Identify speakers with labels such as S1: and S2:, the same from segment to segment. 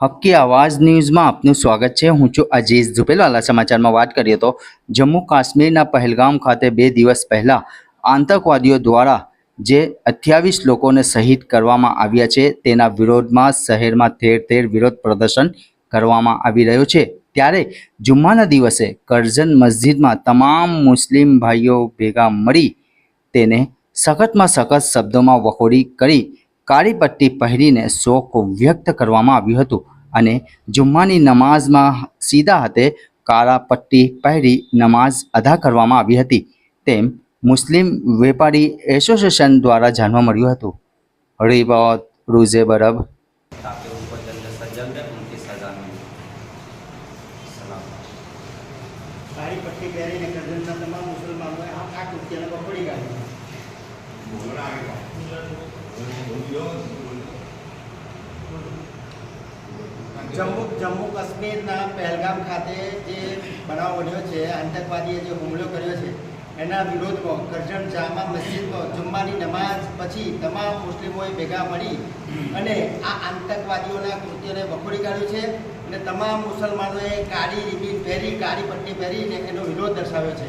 S1: હક્કી આવાજ ન્યૂઝમાં આપનું સ્વાગત છે. હું છું અજીઝ ઝુપેલવાલા સમાચારમાં વાત કરીએ તો જમ્મુ કાશ્મીરના પહેલગામ ખાતે બે દિવસ પહેલાં આતંકવાદીઓ દ્વારા જે અઠ્યાવીસ લોકોને શહીદ કરવામાં આવ્યા છે, તેના વિરોધમાં શહેરમાં ઠેર ઠેર વિરોધ પ્રદર્શન કરવામાં આવી રહ્યો છે. ત્યારે જુમ્માના દિવસે કરજન મસ્જિદમાં તમામ મુસ્લિમ ભાઈઓ ભેગા મળી તેને સખતમાં સખત શબ્દોમાં વખોડી કરી કાળી પટ્ટી પહેરીને શોક વ્યક્ત કરવામાં આવ્યું હતું અને જુમ્માની નમાઝમાં સીધા હાથે કાળા પટ્ટી પહેરી નમાઝ અદા કરવામાં આવી હતી. તેમ મુસ્લિમ વેપારી એસોસિએશન દ્વારા જાણવા મળ્યું હતું. રિબોત રૂઝે બરબ.
S2: કાળી પટ્ટી પહેરીને કઝનના તમામ મુસલમાનોએ આ કૃત્યને પકડી જમ્મુ જમ્મુ કાશ્મીરના પહેલગામ ખાતે જે બનાવ બન્યો છે, આતંકવાદીએ જે હુમલો કર્યો છે, એના વિરોધમાં કરજણ જામા મસ્જિદમાં જુમ્માની નમાઝ પછી તમામ મુસ્લિમોએ ભેગા મળી અને આ આતંકવાદીઓના કૃત્યોને વખોડી કાઢ્યું છે અને તમામ મુસલમાનોએ કાળી રિબીન પહેરી, કાળી પટ્ટી પહેરીને એનો વિરોધ દર્શાવ્યો છે.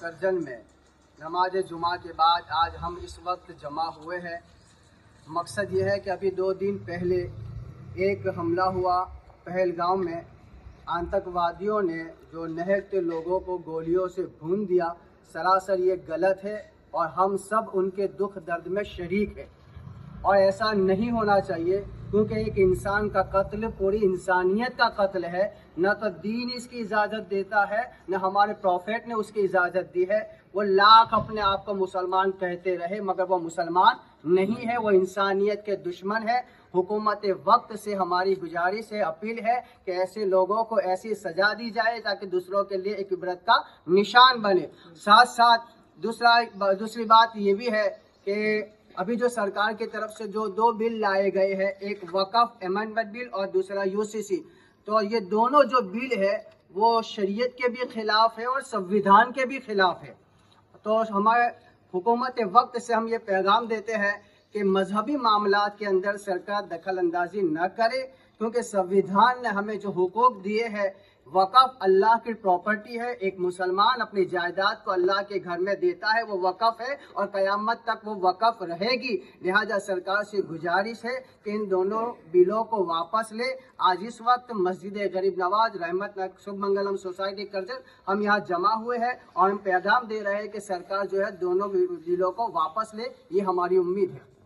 S3: سرجن میں۔ نماز جمعہ کے بعد آج ہم اس وقت جمع ہوئے ہیں۔ مقصد یہ ہے کہ ابھی دو دن پہلے ایک حملہ ہوا پہلگاؤں میں۔ آنتکوادیوں نے جو نہتے لوگوں کو گولیوں سے بھون دیا، سراسر یہ غلط ہے اور ہم سب ان کے دکھ درد میں شریک ہیں۔ اور ایسا نہیں ہونا چاہیے، کیونکہ ایک انسان کا قتل پوری انسانیت کا قتل ہے۔ نہ تو دین اس کی اجازت دیتا ہے، نہ ہمارے پروفیٹ نے اس کی اجازت دی ہے۔ وہ لاکھ اپنے آپ کو مسلمان کہتے رہے، مگر وہ مسلمان نہیں ہے، وہ انسانیت کے دشمن ہے۔ حکومت وقت سے ہماری گزارش ہے، اپیل ہے کہ ایسے لوگوں کو ایسی سزا دی جائے تاکہ دوسروں کے لیے ایک عبرت کا نشان بنے۔ ساتھ ساتھ دوسرا، دوسری بات یہ بھی ہے کہ ابھی جو سرکار کی طرف سے جو دو بل لائے گئے ہیں، ایک وقف امنوت بل اور دوسرا یو سی سی تو یہ دونوں جو بل ہے وہ شریعت کے بھی خلاف ہے اور سویدھان کے بھی خلاف ہے تو ہمارے حکومت وقت سے ہم یہ پیغام دیتے ہیں کہ مذہبی معاملات کے اندر سرکار دخل اندازی نہ کرے۔ کیونکہ سویدھان نے ہمیں جو حقوق دیے ہیں، وقف اللہ کی پراپرٹی ہے، ایک مسلمان اپنی جائیداد کو اللہ کے گھر میں دیتا ہے، وہ وقف ہے اور قیامت تک وہ وقف رہے گی۔ لہذا سرکار سے گزارش ہے کہ ان دونوں بلوں کو واپس لے۔ آج اس وقت مسجد غریب نواز، رحمت شبھ منگلم سوسائٹی کرجن ہم یہاں جمع ہوئے ہیں اور ہم پیغام دے رہے ہیں کہ سرکار جو ہے دونوں بلوں کو واپس لے، یہ ہماری امید ہے۔